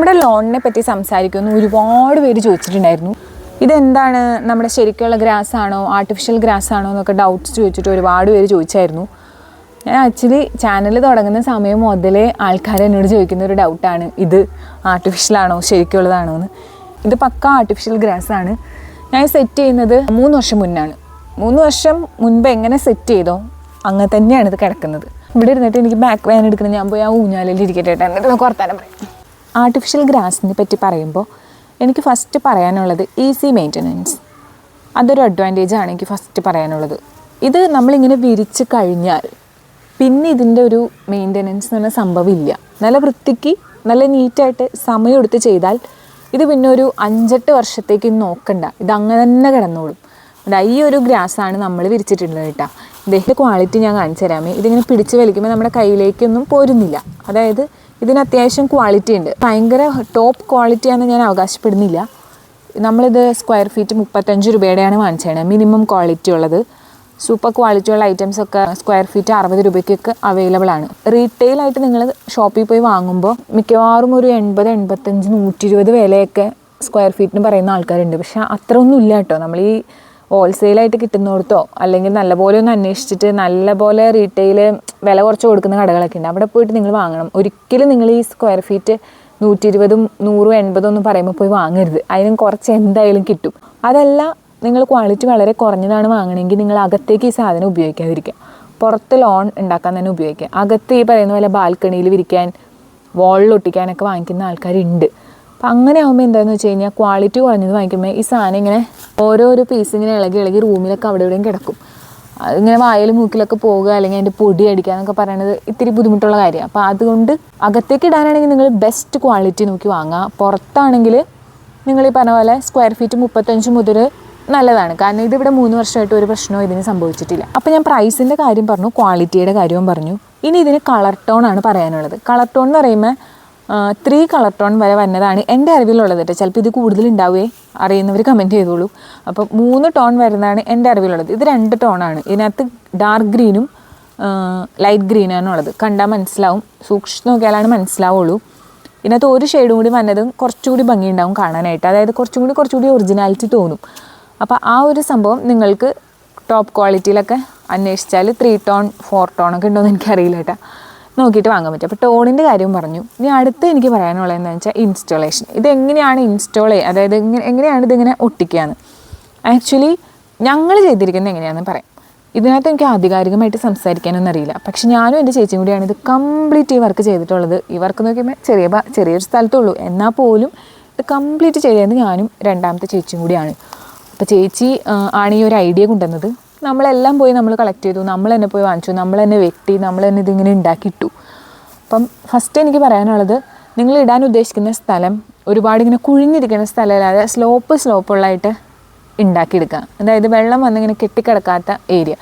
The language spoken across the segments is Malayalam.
നമ്മുടെ ലോണിനെ പറ്റി സംസാരിക്കുമെന്ന് ഒരുപാട് പേര് ചോദിച്ചിട്ടുണ്ടായിരുന്നു. ഇതെന്താണ്? നമ്മുടെ ശരിക്കുള്ള ഗ്രാസ് ആണോ? ആർട്ടിഫിഷ്യൽ ഗ്രാസ് ആണോ എന്നൊക്കെ ഡൗട്ട്സ് ചോദിച്ചിട്ട് ഒരുപാട് പേര് ചോദിച്ചായിരുന്നു. ഞാൻ ആക്ച്വലി ചാനൽ തുടങ്ങുന്ന സമയം മുതലേ ആൾക്കാർ എന്നോട് ചോദിക്കുന്ന ഒരു ഡൗട്ടാണ് ഇത് ആർട്ടിഫിഷ്യൽ ആണോ? ശരിക്കുള്ളതാണോ എന്ന്. ഇത് പക്ക ആർട്ടിഫിഷ്യൽ ഗ്രാസ് ആണ്. ഞാൻ സെറ്റ് ചെയ്യുന്നത് മൂന്ന് വർഷം മുന്നാണ്. മൂന്ന് വർഷം മുൻപ് എങ്ങനെ സെറ്റ് ചെയ്തോ അങ്ങനെ തന്നെയാണ് ഇത് കിടക്കുന്നത്. ഇവിടെ ഇരുന്നിട്ട് എനിക്ക് ബാക്ക് വേൻ എടുക്കുന്നത് ഞാൻ പോയി ആ ഊഞ്ഞാലിൽ ഇരിക്കട്ടെ കേട്ടോ. എന്നിട്ട് നമുക്ക് വർത്താനം പറയാം. ആർട്ടിഫിഷ്യൽ ഗ്രാസിനെ പറ്റി പറയുമ്പോൾ എനിക്ക് ഫസ്റ്റ് പറയാനുള്ളത് ഈസി മെയിന്റനൻസ് അതൊരു അഡ്വാന്റേജ് ആണ് എനിക്ക് ഫസ്റ്റ് പറയാനുള്ളത്. ഇത് നമ്മളിങ്ങനെ വിരിച്ച് കഴിഞ്ഞാൽ പിന്നെ ഇതിന്റെ ഒരു മെയിന്റനൻസ് എന്ന് പറഞ്ഞ സംഭവമില്ല. നല്ല വൃത്തിക്ക് നല്ല നീറ്റായിട്ട് സമയമെടുത്ത് ചെയ്താൽ ഇത് പിന്നെ ഒരു അഞ്ചെട്ട് വർഷത്തേക്ക് നോക്കണ്ട. ഇത് അങ്ങനെ തന്നെ കിടന്നോളും. ഈ ഒരു ഗ്രാസാണ് നമ്മൾ വിരിച്ചിട്ടുള്ളത് കേട്ടോ. ഇതിന്റെ ക്വാളിറ്റി ഞാൻ കാണിച്ചു തരാമേ ഇതിങ്ങനെ പിടിച്ച് വലിക്കുമ്പോൾ നമ്മുടെ കയ്യിലേക്കൊന്നും പോരുന്നില്ല. അതായത് ഇതിന് അത്യാവശ്യം ക്വാളിറ്റി ഉണ്ട്. ഭയങ്കര ടോപ്പ് ക്വാളിറ്റിയാണെന്ന് ഞാൻ അവകാശപ്പെടുന്നില്ല. നമ്മളിത് സ്ക്വയർ ഫീറ്റ് മുപ്പത്തഞ്ച് രൂപയുടെയാണ് വാങ്ങിച്ചത് മിനിമം ക്വാളിറ്റി ഉള്ളത്. സൂപ്പർ ക്വാളിറ്റി ഉള്ള ഐറ്റംസ് ഒക്കെ സ്ക്വയർ ഫീറ്റ് അറുപത് രൂപയ്ക്കൊക്കെ അവൈലബിൾ ആണ്. റീറ്റെയിൽ ആയിട്ട് നിങ്ങൾ ഷോപ്പിൽ പോയി വാങ്ങുമ്പോൾ മിക്കവാറും ഒരു എൺപത് എൺപത്തഞ്ച് നൂറ്റി ഇരുപത് വിലയൊക്കെ സ്ക്വയർ ഫീറ്റിന് പറയുന്ന ആൾക്കാരുണ്ട്. പക്ഷേ അത്ര ഒന്നും ഇല്ല കേട്ടോ. നമ്മൾ ഈ ഹോൾസെയിലായിട്ട് കിട്ടുന്നിടത്തോ അല്ലെങ്കിൽ നല്ലപോലെ ഒന്ന് അന്വേഷിച്ചിട്ട് നല്ലപോലെ റീറ്റെയിൽ വില കുറച്ച് കൊടുക്കുന്ന കടകളൊക്കെ ഉണ്ട്. അവിടെ പോയിട്ട് നിങ്ങൾ വാങ്ങണം. ഒരിക്കലും നിങ്ങൾ ഈ സ്ക്വയർ ഫീറ്റ് നൂറ്റി ഇരുപതും നൂറും എൺപതും എന്ന് പറയുമ്പോൾ പോയി വാങ്ങരുത്. അതിനും കുറച്ച് എന്തായാലും കിട്ടും. അതല്ല നിങ്ങൾ ക്വാളിറ്റി വളരെ കുറഞ്ഞതാണ് വാങ്ങണമെങ്കിൽ നിങ്ങൾ അകത്തേക്ക് ഈ സാധനം ഉപയോഗിക്കാതിരിക്കുക. പുറത്ത് ലോൺ ഉണ്ടാക്കാൻ തന്നെ ഉപയോഗിക്കുക. അകത്ത് ഈ പറയുന്ന പോലെ ബാൽക്കണിയിൽ വിരിക്കാൻ വാളിൽ ഒട്ടിക്കാനൊക്കെ വാങ്ങിക്കുന്ന ആൾക്കാരുണ്ട്. അപ്പം അങ്ങനെ ആകുമ്പോൾ എന്താണെന്ന് വെച്ച് കഴിഞ്ഞാൽ ക്വാളിറ്റി കുറഞ്ഞത് വാങ്ങിക്കുമ്പോൾ ഈ സാധനം ഇങ്ങനെ ഓരോരോ പീസ് ഇങ്ങനെ ഇളകി ഇളകി റൂമിലൊക്കെ അവിടെ ഇവിടെയും കിടക്കും. അതിങ്ങനെ വായിൽ മൂക്കിലൊക്കെ പോകുക അല്ലെങ്കിൽ അതിന്റെ പൊടി അടിക്കുക എന്നൊക്കെ പറയുന്നത് ഇത്തിരി ബുദ്ധിമുട്ടുള്ള കാര്യമാണ്. അപ്പോൾ അതുകൊണ്ട് അകത്തേക്ക് ഇടാനാണെങ്കിൽ നിങ്ങൾ ബെസ്റ്റ് ക്വാളിറ്റി നോക്കി വാങ്ങുക. പുറത്താണെങ്കിൽ നിങ്ങൾ ഈ പറഞ്ഞ പോലെ സ്ക്വയർ ഫീറ്റ് മുപ്പത്തഞ്ച് മുതൽ നല്ലതാണ്. കാരണം ഇതിവിടെ മൂന്ന് വർഷമായിട്ട് ഒരു പ്രശ്നവും ഇതിന് സംഭവിച്ചിട്ടില്ല. അപ്പോൾ ഞാൻ പ്രൈസിന്റെ കാര്യം പറഞ്ഞു ക്വാളിറ്റിയുടെ കാര്യവും പറഞ്ഞു. ഇനി ഇതിന് കളർ ടോൺ ആണ് പറയാനുള്ളത്. കളർ ടോൺ എന്ന് പറയുമ്പോൾ ത്രീ കളർ ടോൺ വരെ വരുന്നതാണ്. എന്റെ അറിവിലുള്ളത് കേട്ടോ ചിലപ്പോൾ ഇത് കൂടുതൽ അറിയുന്നവർ കമന്റ് ചെയ്തോളൂ. അപ്പോൾ മൂന്ന് ടോൺ വരുന്നതാണ് എന്റെ അറിവിലുള്ളത്. ഇത് രണ്ട് ടോണാണ് ഇതിനകത്ത് ഡാർക്ക് ഗ്രീനും ലൈറ്റ് ഗ്രീനാണ് ഉള്ളത്. കണ്ടാൽ മനസ്സിലാവും. സൂക്ഷിച്ച് നോക്കിയാലാണ് മനസ്സിലാവുള്ളൂ. ഇതിനകത്ത് ഒരു ഷെയ്ഡും കൂടി വന്നതും കുറച്ചുകൂടി ഭംഗിയുണ്ടാവും കാണാനായിട്ട്. അതായത് കുറച്ചും കൂടി കുറച്ചുകൂടി ഒറിജിനാലിറ്റി തോന്നും. അപ്പോൾ ആ ഒരു സംഭവം നിങ്ങൾക്ക് ടോപ്പ് ക്വാളിറ്റിയിലൊക്കെ അന്വേഷിച്ചാൽ ത്രീ ടോൺ ഫോർ ടോൺ ഒക്കെ ഉണ്ടോ എനിക്കറിയില്ല കേട്ടോ നോക്കിയിട്ട് വാങ്ങാൻ പറ്റും. അപ്പോൾ ടോണിന്റെ കാര്യം പറഞ്ഞു. ഇനി അടുത്ത് എനിക്ക് പറയാനുള്ളത് എന്താണെന്ന് വെച്ചാൽ ഇൻസ്റ്റലേഷൻ ഇതെങ്ങനെയാണ് ഇൻസ്റ്റാൾ ചെയ്യുക അതായത് എങ്ങനെ എങ്ങനെയാണ് ഇതിങ്ങനെ ഒട്ടിക്കുകയെന്ന് ആക്ച്വലി ഞങ്ങൾ ചെയ്തിരിക്കുന്നത് എങ്ങനെയാണെന്ന് പറയാം. ഇതിനകത്ത് എനിക്ക് ആധികാരികമായിട്ട് സംസാരിക്കാനൊന്നും അറിയില്ല. പക്ഷെ ഞാനും എന്റെ ചേച്ചിയും കൂടിയാണ് ഇത് കംപ്ലീറ്റ് ഈ വർക്ക് ചെയ്തിട്ടുള്ളത്. ഈ വർക്ക് നോക്കിയപ്പോൾ ചെറിയ ചെറിയൊരു സ്ഥലത്തുള്ളൂ എന്നാൽ പോലും ഇത് കംപ്ലീറ്റ് ചെയ്തത് ഞാനും രണ്ടാമത്തെ ചേച്ചിയും കൂടിയാണ്. അപ്പോൾ ചേച്ചി ആണ് ഈ ഒരു ഐഡിയ കൊണ്ടുവന്നത്. നമ്മളെല്ലാം പോയി നമ്മൾ കളക്ട് ചെയ്തു. നമ്മൾ തന്നെ പോയി വാങ്ങിച്ചു. നമ്മൾ തന്നെ വെട്ടി നമ്മൾ തന്നെ ഇതിങ്ങനെ ഉണ്ടാക്കിയിട്ടു അപ്പം ഫസ്റ്റ് എനിക്ക് പറയാനുള്ളത് നിങ്ങൾ ഇടാൻ ഉദ്ദേശിക്കുന്ന സ്ഥലം ഒരുപാട് ഇങ്ങനെ കുഴിഞ്ഞിരിക്കുന്ന സ്ഥലമല്ലാതെ സ്ലോപ്പ് സ്ലോപ്പുള്ളതായിട്ട് ഉണ്ടാക്കിയെടുക്കുക അതായത് വെള്ളം വന്നിങ്ങനെ കെട്ടിക്കിടക്കാത്ത ഏരിയ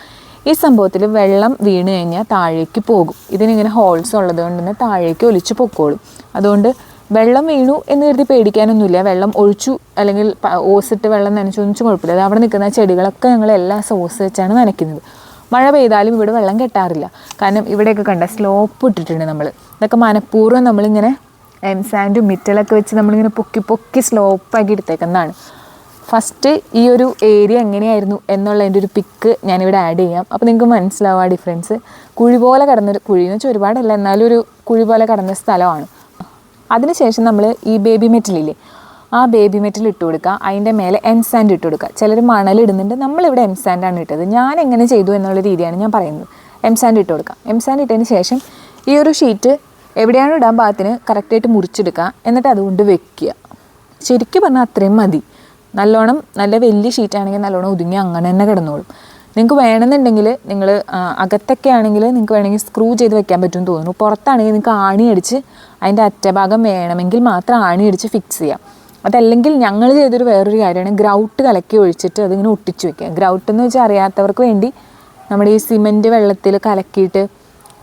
ഈ സംഭവത്തിൽ വെള്ളം വീണ് കഴിഞ്ഞാൽ താഴേക്ക് പോകും. ഇതിനിങ്ങനെ ഹോൾസ് ഉള്ളത് കൊണ്ട് തന്നെ താഴേക്ക് ഒലിച്ച് പൊക്കോളും. അതുകൊണ്ട് വെള്ളം വീണു എന്ന് കരുതി പേടിക്കാനൊന്നുമില്ല. വെള്ളം ഒഴിച്ചു അല്ലെങ്കിൽ ഓസിട്ട് വെള്ളം നനച്ചു ഒന്നും കുഴപ്പമില്ല. അത് അവിടെ നിൽക്കുന്ന ചെടികളൊക്കെ ഞങ്ങൾ എല്ലാ സോസ് വെച്ചാണ് നനയ്ക്കുന്നത്. മഴ പെയ്താലും ഇവിടെ വെള്ളം കെട്ടാറില്ല. കാരണം ഇവിടെയൊക്കെ കണ്ട സ്ലോപ്പ് ഇട്ടിട്ടുണ്ട് നമ്മൾ. ഇതൊക്കെ മനഃപൂർവം നമ്മളിങ്ങനെ എം സാൻഡും മിറ്റലൊക്കെ വെച്ച് നമ്മളിങ്ങനെ പൊക്കി പൊക്കി സ്ലോപ്പാക്കി എടുത്തേക്കുന്നതാണ്. ഫസ്റ്റ് ഈ ഒരു ഏരിയ എങ്ങനെയായിരുന്നു എന്നുള്ളതിന്റെ ഒരു പിക്ക് ഞാനിവിടെ ആഡ് ചെയ്യാം. അപ്പോൾ നിങ്ങൾക്ക് മനസ്സിലാവും ആ ഡിഫറൻസ് കുഴി പോലെ കടന്നൊരു കുഴി എന്ന് വെച്ചാൽ ഒരുപാടല്ല എന്നാലും ഒരു കുഴി പോലെ കടന്ന സ്ഥലമാണ്. അതിനുശേഷം നമ്മൾ ഈ ബേബി മെറ്റലില്ലേ ആ ബേബി മെറ്റൽ ഇട്ട് കൊടുക്കുക. അതിന്റെ മേലെ എം സാൻഡ് ഇട്ട് കൊടുക്കുക. ചിലർ മണൽ ഇടുന്നുണ്ട്. നമ്മളിവിടെ എം സാൻഡാണ് ഇട്ടത്. ഞാൻ എങ്ങനെ ചെയ്തു എന്നുള്ള രീതിയാണ് ഞാൻ പറയുന്നത്. എം സാൻഡ് ഇട്ട് കൊടുക്കുക. എം സാൻഡ് ഇട്ടതിന് ശേഷം ഈ ഒരു ഷീറ്റ് എവിടെയാണ് ഇടാൻ പാകത്തിന് കറക്റ്റായിട്ട് മുറിച്ചെടുക്കുക. എന്നിട്ട് അതുകൊണ്ട് വെക്കുക. ശരിക്കും പറഞ്ഞാൽ അത്രയും മതി. നല്ലോണം നല്ല വലിയ ഷീറ്റാണെങ്കിൽ നല്ലോണം ഒതുങ്ങി അങ്ങനെ തന്നെ കിടന്നോളും. നിങ്ങൾക്ക് വേണമെന്നുണ്ടെങ്കിൽ നിങ്ങൾ അകത്തൊക്കെ ആണെങ്കിൽ നിങ്ങൾക്ക് വേണമെങ്കിൽ സ്ക്രൂ ചെയ്ത് വെക്കാൻ പറ്റുമെന്ന് തോന്നുന്നു. പുറത്താണെങ്കിൽ നിങ്ങൾക്ക് ആണി അടിച്ച് അതിന്റെ അറ്റഭാഗം വേണമെങ്കിൽ മാത്രം ആണി അടിച്ച് ഫിക്സ് ചെയ്യാം. അതല്ലെങ്കിൽ ഞങ്ങൾ ചെയ്തൊരു വേറൊരു കാര്യമാണ് ഗ്രൗട്ട് കലക്കി ഒഴിച്ചിട്ട് അതിങ്ങനെ ഒട്ടിച്ച് വെക്കുക. ഗ്രൗട്ട് എന്ന് വെച്ചാൽ അറിയാത്തവർക്ക് വേണ്ടി നമ്മുടെ ഈ സിമന്റ് വെള്ളത്തിൽ കലക്കിയിട്ട്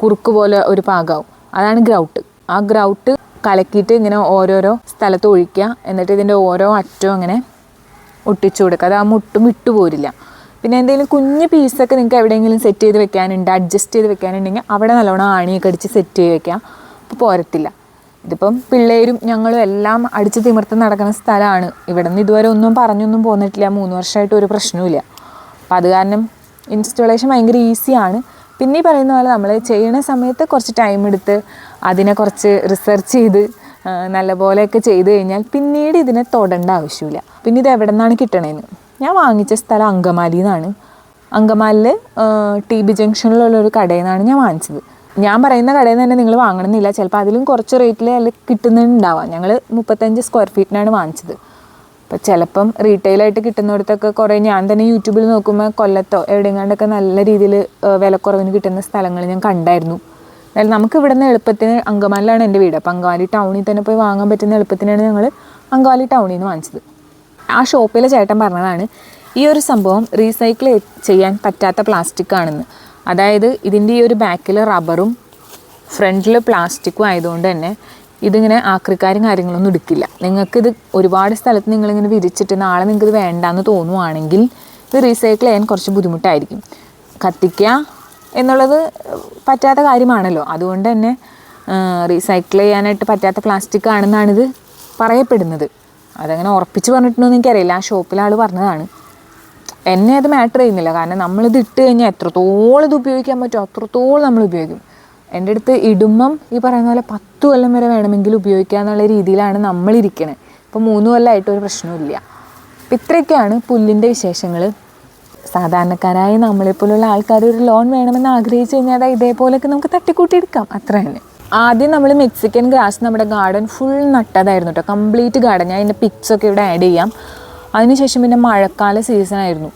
കുറുക്ക് പോലെ ഒരു പാകമാവും അതാണ് ഗ്രൗട്ട് ആ ഗ്രൗട്ട് കലക്കിയിട്ട് ഇങ്ങനെ ഓരോരോ സ്ഥലത്ത് ഒഴിക്കുക. എന്നിട്ട് ഇതിന്റെ ഓരോ അറ്റവും അങ്ങനെ ഒട്ടിച്ചു കൊടുക്കുക. അത് ആ മുട്ടും വിട്ടുപോരില്ല പിന്നെ എന്തെങ്കിലും കുഞ്ഞ് പീസൊക്കെ നിങ്ങൾക്ക് എവിടെയെങ്കിലും സെറ്റ് ചെയ്ത് വെക്കാനുണ്ട് അഡ്ജസ്റ്റ് ചെയ്ത് വെക്കാനുണ്ടെങ്കിൽ അവിടെ നല്ലോണം ആണിയൊക്കെ അടിച്ച് സെറ്റ് ചെയ്ത് വെക്കാം അപ്പോൾ പോരത്തില്ല. ഇതിപ്പം പിള്ളേരും ഞങ്ങളും എല്ലാം അടിച്ച് തിമിർത്ത് നടക്കുന്ന സ്ഥലമാണ്. ഇവിടെ നിന്ന് ഇതുവരെ ഒന്നും പറഞ്ഞൊന്നും പോന്നിട്ടില്ല. മൂന്ന് വർഷമായിട്ട് ഒരു പ്രശ്നവുമില്ല. അപ്പം അത് കാരണം ഇൻസ്റ്റലേഷൻ ഭയങ്കര ഈസിയാണ് പിന്നെ ഈ പറയുന്ന പോലെ നമ്മൾ ചെയ്യണ സമയത്ത് കുറച്ച് ടൈം എടുത്ത് അതിനെ കുറച്ച് റിസർച്ച് ചെയ്ത് നല്ലപോലെയൊക്കെ ചെയ്ത് കഴിഞ്ഞാൽ പിന്നീട് ഇതിനെ തൊടേണ്ട ആവശ്യമില്ല. പിന്നെ ഇത് എവിടെ നിന്നാണ് കിട്ടണേന്ന്? ഞാൻ വാങ്ങിച്ച സ്ഥലം അങ്കമാലിയിൽ നിന്നാണ് അങ്കമാലിൽ ടി ബി ജംഗ്ഷനിലുള്ള ഒരു കടയിൽ നിന്നാണ് ഞാൻ വാങ്ങിച്ചത്. ഞാൻ പറയുന്ന കടയിൽ നിന്ന് തന്നെ നിങ്ങൾ വാങ്ങണമെന്നില്ല. ചിലപ്പോൾ അതിലും കുറച്ച് റേറ്റിൽ അതിൽ കിട്ടുന്നുണ്ടാവാം. ഞങ്ങൾ മുപ്പത്തഞ്ച് സ്ക്വയർ ഫീറ്റിനാണ് വാങ്ങിച്ചത്. അപ്പോൾ ചിലപ്പം റീറ്റെയിലായിട്ട് കിട്ടുന്നിടത്തൊക്കെ കുറേ ഞാൻ തന്നെ യൂട്യൂബിൽ നോക്കുമ്പോൾ കൊല്ലത്തോ എവിടെയെങ്ങാണ്ടൊക്കെ നല്ല രീതിയിൽ വിലക്കുറവിന് കിട്ടുന്ന സ്ഥലങ്ങൾ ഞാൻ കണ്ടായിരുന്നു. അതായത് നമുക്ക് ഇവിടെ നിന്ന് എളുപ്പത്തിന് അങ്കമാലിലാണ് എന്റെ വീട്. അപ്പോൾ അങ്കമാലി ടൗണിൽ തന്നെ പോയി വാങ്ങാൻ പറ്റുന്ന എളുപ്പത്തിനാണ് ഞങ്ങൾ അങ്കമാലി ടൗണിൽ നിന്ന് വാങ്ങിച്ചത്. ആ ഷോപ്പിലെ ചേട്ടൻ പറഞ്ഞതാണ് ഈ ഒരു സംഭവം റീസൈക്കിൾ ചെയ്യാൻ പറ്റാത്ത പ്ലാസ്റ്റിക് ആണെന്ന്. അതായത് ഇതിന്റെ ഈ ഒരു ബാക്കിൽ റബ്ബറും ഫ്രണ്ടിൽ പ്ലാസ്റ്റിക്കും ആയതുകൊണ്ട് തന്നെ ഇതിങ്ങനെ ആക്രിക്കാരും കാര്യങ്ങളൊന്നും എടുക്കില്ല. നിങ്ങൾക്കിത് ഒരുപാട് സ്ഥലത്ത് നിങ്ങളിങ്ങനെ വിരിച്ചിട്ട് നാളെ നിങ്ങൾക്കിത് വേണ്ടാന്ന് തോന്നുവാണെങ്കിൽ ഇത് റീസൈക്കിൾ ചെയ്യാൻ കുറച്ച് ബുദ്ധിമുട്ടായിരിക്കും. കത്തിക്കുക എന്നുള്ളത് പറ്റാത്ത കാര്യമാണല്ലോ. അതുകൊണ്ട് തന്നെ റീസൈക്കിൾ ചെയ്യാനായിട്ട് പറ്റാത്ത പ്ലാസ്റ്റിക് ആണെന്നാണിത് പറയപ്പെടുന്നത്. അതങ്ങനെ ഉറപ്പിച്ച് പറഞ്ഞിട്ടുണ്ടോയെന്ന് എനിക്കറിയില്ല. ആ ഷോപ്പിലെ ആൾ പറഞ്ഞതാണ്. എന്നെ അത് മാറ്റർ ചെയ്യുന്നില്ല. കാരണം നമ്മളിത് ഇട്ട് കഴിഞ്ഞാൽ എത്രത്തോളം ഇത് ഉപയോഗിക്കാൻ പറ്റുമോ അത്രത്തോളം നമ്മൾ ഉപയോഗിക്കും. എന്റെ അടുത്ത് ഇടുമ്പം ഈ പറയുന്ന പോലെ പത്ത് കൊല്ലം വരെ വേണമെങ്കിൽ ഉപയോഗിക്കുക എന്നുള്ള രീതിയിലാണ് നമ്മളിരിക്കണേ. ഇപ്പോൾ മൂന്ന് കൊല്ലമായിട്ട് ഒരു പ്രശ്നവുമില്ല. അപ്പം ഇത്രയൊക്കെയാണ് പുല്ലിന്റെ വിശേഷങ്ങൾ. സാധാരണക്കാരായ നമ്മളെപ്പോലുള്ള ആൾക്കാർ ഒരു ലോൺ വേണമെന്ന് ആഗ്രഹിച്ചു കഴിഞ്ഞാൽ അത് ഇതേപോലെയൊക്കെ നമുക്ക് തട്ടിക്കൂട്ടി എടുക്കാം അത്ര തന്നെ. ആദ്യം നമ്മൾ മെക്സിക്കൻ ഗ്രാസ് നമ്മുടെ ഗാർഡൻ ഫുൾ നട്ടതായിരുന്നു കേട്ടോ. കംപ്ലീറ്റ് ഗാർഡൻ ഞാൻ അതിന്റെ പിക്സൊക്കെ ഇവിടെ ആഡ് ചെയ്യാം. അതിനുശേഷം പിന്നെ മഴക്കാല സീസൺ ആയിരുന്നു.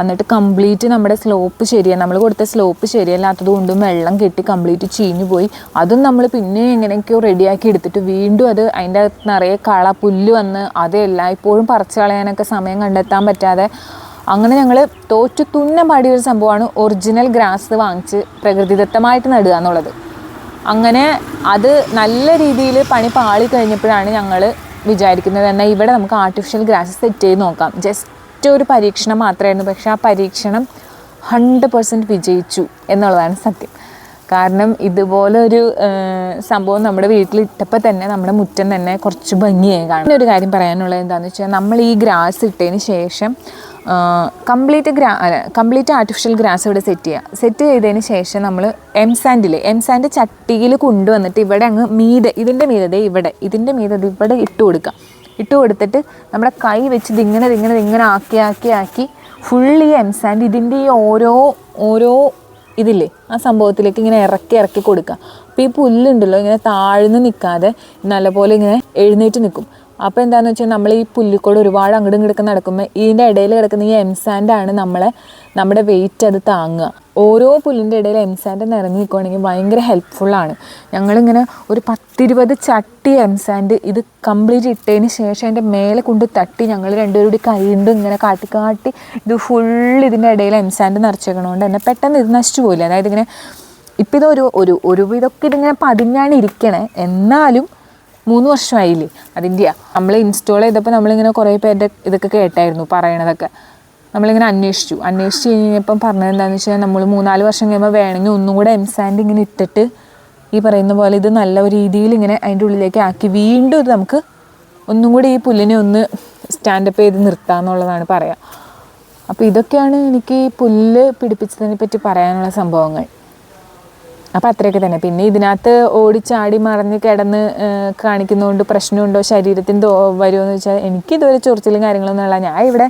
എന്നിട്ട് കംപ്ലീറ്റ് നമ്മുടെ സ്ലോപ്പ് ശരിയാണ് നമ്മൾ കൊടുത്ത സ്ലോപ്പ് ശരിയല്ലാത്തത് കൊണ്ടും വെള്ളം കെട്ടി കംപ്ലീറ്റ് ചീഞ്ഞു പോയി. അതും നമ്മൾ പിന്നെ എങ്ങനെയൊക്കെയോ റെഡിയാക്കി എടുത്തിട്ട് വീണ്ടും അത് അതിന്റെ അകത്ത് നിറയെ കള പുല്ല് വന്ന് അത് എല്ലായ്പ്പോഴും പറിച്ചു കളയാനൊക്കെ സമയം കണ്ടെത്താൻ പറ്റാതെ അങ്ങനെ ഞങ്ങൾ തോറ്റു തുന്ന പാടിയ ഒരു സംഭവമാണ് ഒറിജിനൽ ഗ്രാസ് വാങ്ങിച്ച് പ്രകൃതിദത്തമായിട്ട് നടുക എന്നുള്ളത്. അങ്ങനെ അത് നല്ല രീതിയിൽ പണി പാളി കഴിഞ്ഞപ്പോഴാണ് ഞങ്ങൾ വിചാരിക്കുന്നത്. എന്നാൽ ഇവിടെ നമുക്ക് ആർട്ടിഫിഷ്യൽ ഗ്രാസ് സെറ്റ് ചെയ്ത് നോക്കാം. ജസ്റ്റ് ഒരു പരീക്ഷണം മാത്രമായിരുന്നു. പക്ഷേ ആ പരീക്ഷണം ഹൺഡ്രഡ് പെർസെന്റ് വിജയിച്ചു എന്നുള്ളതാണ് സത്യം. കാരണം ഇതുപോലെ ഒരു സംഭവം നമ്മുടെ വീട്ടിലിട്ടപ്പോൾ തന്നെ നമ്മുടെ മുറ്റം തന്നെ കുറച്ച് ഭംഗിയായി കാണും. ഒരു കാര്യം പറയാനുള്ളത് എന്താണെന്ന് വെച്ചാൽ നമ്മൾ ഈ ഗ്രാസ് ഇട്ടതിന് ശേഷം കംപ്ലീറ്റ് ഗ്രാ അല്ല കംപ്ലീറ്റ് ആർട്ടിഫിഷ്യൽ ഗ്രാസ് ഇവിടെ സെറ്റ് ചെയ്യുക സെറ്റ് ചെയ്തതിന് ശേഷം നമ്മൾ എം സാൻഡിൽ എം സാൻഡ് ചട്ടിയിൽ കൊണ്ടുവന്നിട്ട് ഇവിടെ അങ്ങ് മീതെ ഇതിന്റെ മീതെ ദേ ഇവിടെ ഇതിന്റെ മീതെ ഇത് ഇവിടെ ഇട്ട് കൊടുക്കുക ഇട്ട് കൊടുത്തിട്ട് നമ്മുടെ കൈ വെച്ച് ഇതിങ്ങനെ ഇതിങ്ങനെ ഇങ്ങനെ ആക്കി ആക്കി ആക്കി ഈ എം സാൻഡ് ഇതിന്റെ ഈ ഓരോ ഓരോ ഇതില്ലേ ആ സംഭവത്തിലേക്ക് ഇങ്ങനെ ഇറക്കി ഇറക്കി കൊടുക്കുക അപ്പോൾ ഈ പുല്ലുണ്ടല്ലോ ഇങ്ങനെ താഴ്ന്ന് നിൽക്കാതെ നല്ലപോലെ ഇങ്ങനെ എഴുന്നേറ്റ് നിൽക്കും. അപ്പോൾ എന്താണെന്ന് വെച്ചാൽ നമ്മൾ ഈ പുല്ലിക്കോട് ഒരുപാട് അങ്ങോട്ടും ഇങ്ങോട്ടും നടക്കുമ്പോൾ ഇതിന്റെ ഇടയിൽ കിടക്കുന്ന ഈ എംസാൻഡാണ് നമ്മളെ നമ്മുടെ വെയിറ്റ് അത് താങ്ങുക. ഓരോ പുല്ലിന്റെ ഇടയിൽ എംസാൻഡ് നിറഞ്ഞു നിൽക്കുകയാണെങ്കിൽ ഭയങ്കര ഹെൽപ്ഫുള്ളാണ് ഞങ്ങളിങ്ങനെ ഒരു പത്തിരുപത് ചട്ടി എംസാൻഡ് ഇത് കംപ്ലീറ്റ് ഇട്ടതിന് ശേഷം അതിന്റെ മേലെ കൊണ്ട് തട്ടി ഞങ്ങൾ രണ്ടുപേരും കൂടി കൈണ്ടും ഇങ്ങനെ കാട്ടി കാട്ടി ഇത് ഫുൾ ഇതിന്റെ ഇടയിൽ എംസാൻഡ് നിറച്ചേക്കണോണ്ട് തന്നെ പെട്ടെന്ന് ഇത് നശിച്ചു പോയില്ല? അതായത് ഇങ്ങനെ ഇപ്പം ഇതൊരു ഒരു ഒരു ഇതൊക്കെ ഇതിങ്ങനെ പതിഞ്ഞാണ് ഇരിക്കണേ എന്നാലും മൂന്ന് വർഷമായില്ലേ? അതിന്റെ നമ്മൾ ഇൻസ്റ്റാൾ ചെയ്തപ്പോൾ നമ്മളിങ്ങനെ കുറേ പേരുടെ ഇതൊക്കെ കേട്ടായിരുന്നു പറയണതൊക്കെ. നമ്മളിങ്ങനെ അന്വേഷിച്ചു. അന്വേഷിച്ച് കഴിഞ്ഞപ്പം പറഞ്ഞത് എന്താണെന്ന് വെച്ചാൽ നമ്മൾ മൂന്നാൽ വർഷം കഴിയുമ്പോൾ വേണമെങ്കിൽ ഒന്നും കൂടെ എം സാൻഡ് ഇങ്ങനെ ഇട്ടിട്ട് ഈ പറയുന്ന പോലെ ഇത് നല്ല രീതിയിൽ ഇങ്ങനെ അതിന്റെ ഉള്ളിലേക്ക് ആക്കി വീണ്ടും ഇത് നമുക്ക് ഒന്നും കൂടി ഈ പുല്ലിനെ ഒന്ന് സ്റ്റാൻഡപ്പ് ചെയ്ത് നിർത്താമെന്നുള്ളതാണ് പറയാം. അപ്പോൾ ഇതൊക്കെയാണ് എനിക്ക് പുല്ല് പിടിപ്പിച്ചതിനെ പറ്റി പറയാനുള്ള സംഭവങ്ങൾ. അപ്പം അത്രയൊക്കെ തന്നെ. പിന്നെ ഇതിനകത്ത് ഓടിച്ചാടി മറിഞ്ഞ് കിടന്ന് കാണിക്കുന്നതുകൊണ്ട് പ്രശ്നമുണ്ടോ? ശരീരത്തിന് വരുമോ എന്ന് വെച്ചാൽ എനിക്ക് ഇതുവരെ ചൊറിച്ചിലും കാര്യങ്ങളൊന്നും ഉള്ള ഞാൻ ഇവിടെ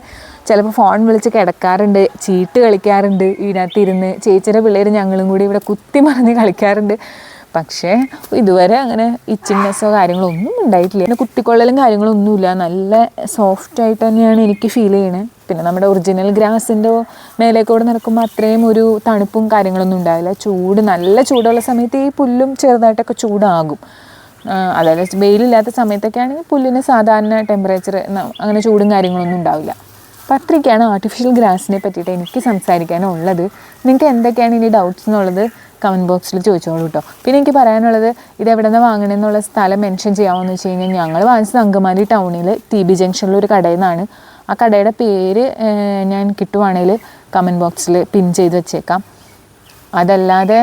ചിലപ്പോൾ ഫോൺ വിളിച്ച് കിടക്കാറുണ്ട് ചീട്ട് കളിക്കാറുണ്ട് ഇതിനകത്ത് ഇരുന്ന് ചേച്ചിയുടെ പിള്ളേർ ഞങ്ങളും കൂടി ഇവിടെ കുത്തി മറിഞ്ഞ് കളിക്കാറുണ്ട്. പക്ഷേ ഇതുവരെ അങ്ങനെ ഇച്ചിങ്നെസ്സോ കാര്യങ്ങളോ ഒന്നും ഉണ്ടായിട്ടില്ല. പിന്നെ കുത്തിക്കൊള്ളലും കാര്യങ്ങളോ ഒന്നുമില്ല നല്ല സോഫ്റ്റ് ആയിട്ട് തന്നെയാണ് എനിക്ക് ഫീൽ ചെയ്യണത് പിന്നെ നമ്മുടെ ഒറിജിനൽ ഗ്രാസിന്റെ മേലേക്കൂടെ നടക്കുമ്പോൾ അത്രയും ഒരു തണുപ്പും കാര്യങ്ങളൊന്നും ഉണ്ടാവില്ല. ചൂട് നല്ല ചൂടുള്ള സമയത്ത് ഈ പുല്ലും ചെറുതായിട്ടൊക്കെ ചൂടാകും. അതായത് വെയിലില്ലാത്ത സമയത്തൊക്കെ ആണെങ്കിൽ പുല്ലിന് സാധാരണ ടെമ്പറേച്ചർ അങ്ങനെ ചൂടും കാര്യങ്ങളൊന്നും ഉണ്ടാവില്ല. അപ്പോൾ അത്രയൊക്കെയാണ് ആർട്ടിഫിഷ്യൽ ഗ്രാസിനെ പറ്റിയിട്ട് എനിക്ക് സംസാരിക്കാനുള്ളത്. നിങ്ങൾക്ക് എന്തൊക്കെയാണ് ഇനി ഡൗട്ട്സ് എന്നുള്ളത് കമന്റ് ബോക്സിൽ ചോദിച്ചോളൂ കേട്ടോ പിന്നെ എനിക്ക് പറയാനുള്ളത് ഇത് എവിടെ നിന്ന് വാങ്ങണമെന്നുള്ള സ്ഥലം മെൻഷൻ ചെയ്യാമോ എന്ന് വെച്ച് കഴിഞ്ഞാൽ ഞങ്ങൾ വാങ്ങിച്ചത് അങ്കമാലി ടൗണിൽ ടി ബി ജംഗ്ഷനിൽ ഒരു കടയിൽ നിന്നാണ്. ആ കടയുടെ പേര് ഞാൻ കിട്ടുവാണെങ്കിൽ കമന്റ് ബോക്സിൽ പിൻ ചെയ്ത് വെച്ചേക്കാം. അതല്ലാതെ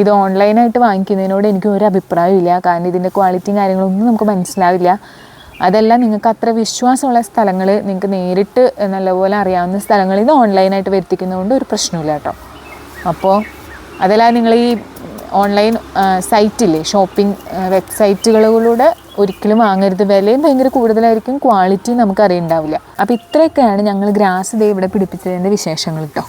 ഇത് ഓൺലൈനായിട്ട് വാങ്ങിക്കുന്നതിനോട് എനിക്ക് ഒരു അഭിപ്രായമില്ല കാരണം ഇതിന്റെ ക്വാളിറ്റിയും കാര്യങ്ങളൊന്നും നമുക്ക് മനസ്സിലാവില്ല. അതെല്ലാം നിങ്ങൾക്ക് അത്ര വിശ്വാസമുള്ള സ്ഥലങ്ങൾ നിങ്ങൾക്ക് നേരിട്ട് നല്ലപോലെ അറിയാവുന്ന സ്ഥലങ്ങളിൽ ഇത് ഓൺലൈനായിട്ട് വരുത്തിക്കുന്നതുകൊണ്ട് ഒരു പ്രശ്നമില്ല കേട്ടോ അപ്പോൾ അതല്ല നിങ്ങൾ ഈ ഓൺലൈൻ സൈറ്റില്ലേ ഷോപ്പിംഗ് വെബ്സൈറ്റുകളിലൂടെ ഒരിക്കലും വാങ്ങരുത്. വിലയും ഭയങ്കര കൂടുതലായിരിക്കും ക്വാളിറ്റി നമുക്ക് അറിയുണ്ടാവില്ല അപ്പോൾ ഇത്രയൊക്കെയാണ് ഞങ്ങൾ ഗ്രാസ് ദേ ഇവിടെ പിടിപ്പിച്ചതിന്റെ വിശേഷങ്ങൾ കേട്ടോ